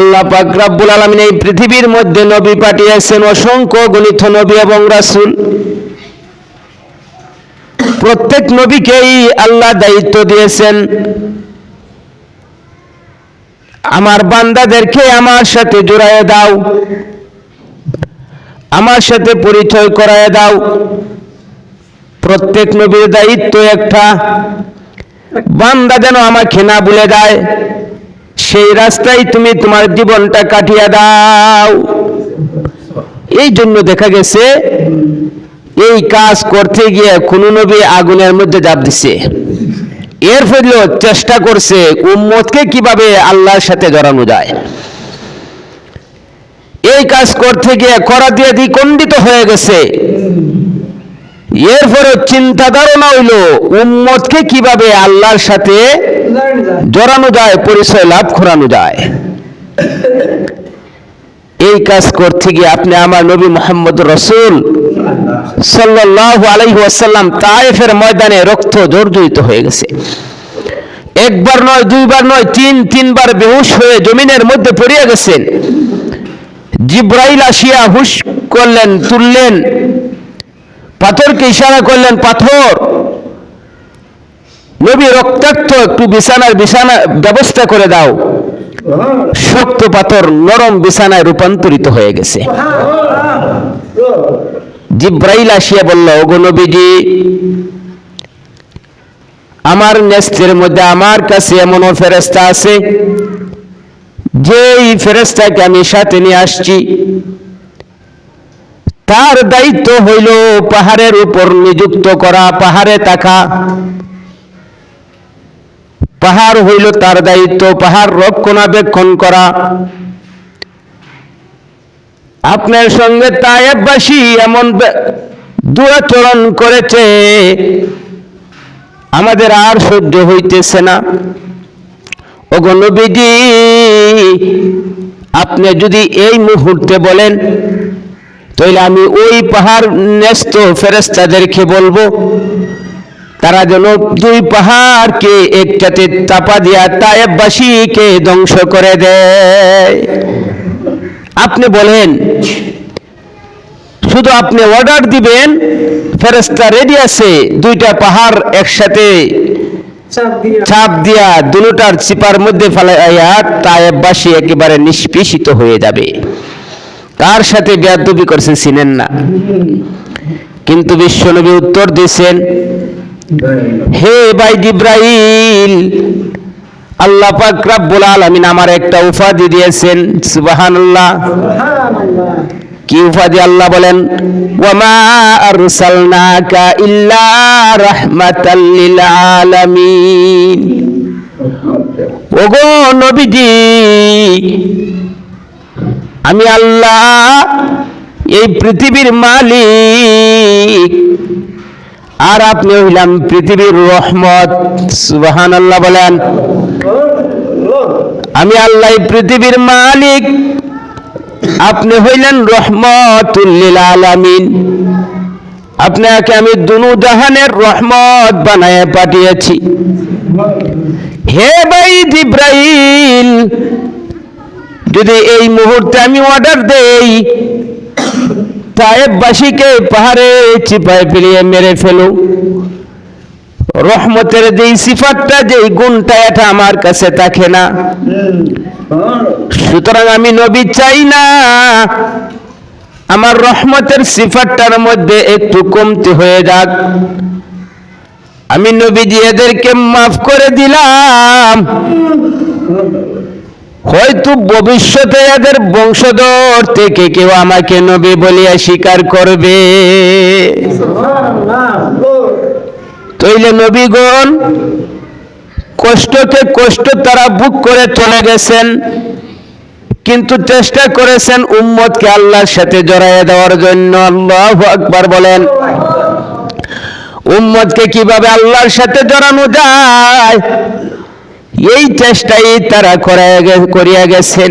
আল্লাহ পাক রাব্বুল আলামিন এই পৃথিবীর মধ্যে নবী পাঠিয়েছেন অসংখ্য গণিত নবী এবং রাসূল। প্রত্যেক নবীকেই আল্লাহ দায়িত্ব দিয়েছেন। আমার বান্দাদেরকে আমার সাথে জোড়ায় দাও। আমার সাথে পরিচয় করায় দাও। প্রত্যেক নবীর দায়িত্ব একটা। বান্দা যেন আমাকে না ভুলে দেয় সেই রাস্তায় তুমি তোমার জীবনটা কাটিয়ে দাও। এই জন্য দেখা গেছে, এই কাজ করতে গিয়ে কোন নবী আগুনের মধ্যে জাপ দিছে। এর ফলে চেষ্টা করছে উম্মতকে কীভাবে আল্লাহর সাথে জড়ানো যায়। এই কাজ করতে গিয়ে করা দিয়ে দ্বিখণ্ডিত হয়ে গেছে। এরপরে চিন্তা ধারণা হইল, উম্মতকে কীভাবে আল্লাহর সাথে জড়ানো যায়, পরিচয় লাভ করানো যায়। এই কাজ করতে গিয়ে আপনি আমার নবী মোহাম্মদ রসুল সাল্লাল্লাহু আলাইহি ওয়াসাল্লাম তায়েফের ময়দানে রক্ত জর্জরিত হয়ে গেছে। একবার নয়, দুইবার নয়, তিন, তিনবার বেহুশ হয়ে জমিনের মধ্যে পড়িয়া গেছেন। জিব্রাইল আসিয়া হুশ করলেন, তুললেন, পাথরকে ইশারা করলেন, পাথর নবী রক্তাক্ত একটু বিছানার বিছানা ব্যবস্থা করে দাও। শক্ত পাথর নরম বিছানায় রূপান্তরিত হয়ে গেছে। জিব্রাইল আসিয়া বলল, ওগো নবীজি, আমার নেস্তের মধ্যে আমার কাছে এমনও ফেরেস্তা আছে, যেই ফেরেস্তাকে আমি সাথে নিয়ে আসছি। তার দায়িত্ব হইল পাহাড়ের উপর নিযুক্ত করা, পাহাড়ে থাকা। পাহাড় হইল তার দায়িত্ব, পাহাড় রক্ষণাবেক্ষণ করা। আপনার সঙ্গে তায়েববাসী এমন দুরাচরণ করেছে, আমাদের আর সহ্য হইতেছে না। ওগো আপনি যদি এই মুহূর্তে বলেন তাহলে আমি ওই পাহাড় ন্যস্ত ফেরেস্তাদেরকে বলব তারা যেন দুই পাহাড়কে একটাতে চাপা দিয়া তায়েববাসীকে ধ্বংস করে দেয়। আপনি বলেন শুধু আপনি অর্ডার দিবেন ফেরেস্তা রেডি আছে দুইটা পাহাড় একসাথে চাপ দিয়া। দুটার চিপার মধ্যে ফেলাইয়া তায়েববাসী একেবারে নিষ্পেষিত হয়ে যাবে। তার সাথে বেয়াদবি করছে চিনেন না। কিন্তু বিশ্বনবী উত্তর দিয়েছেন হে ভাই জিব্রাইল আল্লাহ পাক রাব্বুল আলামিন আমার একটা উপাধি দিয়েছেন সুবহানাল্লাহ। কি উপাধি আল্লাহ বলেন? ওয়ামা আরসালনাকা ইল্লা রাহমাতাল লিল আলামিন। ওগো নবীজি আমি আল্লাহ এই পৃথিবীর মালিক। আর আপনি হইলাম পৃথিবীর রহমত সুবাহান আল্লাহ বলেন। আমি আল্লাহ পৃথিবীর মালিক, আপনি হইলেন রহমতুল্লিল আলামিন। আপনাকে আমি দুনু জাহানের রহমত বানায় পাঠিয়েছি। হে ভাই জিব্রাইল, যদি এই মুহূর্তে আমি অর্ডার দেই তায়েববাসীকে পাহাড়ে চিপায় পেলিয়ে মেরে ফেলো। রহমতের যেই সিফাতটা, যেই গুণটা, এটা আমার কাছে থাকে না। সুতরাং আমি নবী চাই না। আমার রহমতের সিফাতটার মধ্যে একটু কমতি হয়ে যাক। আমি নবীজি এদেরকে মাফ করে দিলাম। হয়তো ভবিষ্যতে এদের বংশধর থেকে কেউ আমাকে নবী বলিয়া স্বীকার করবে। তৈলে নবীগণ, কষ্টকে কষ্ট তারা বুক করে চলে গেছেন, কিন্তু চেষ্টা করেছেন উম্মতকে আল্লাহর সাথে জড়াইয়ে দেওয়ার জন্য। আল্লাহ আকবার বলেন, উম্মতকে কীভাবে আল্লাহর সাথে জড়ানো যায়? এই চেষ্টাই তারা করিয়া গেছেন।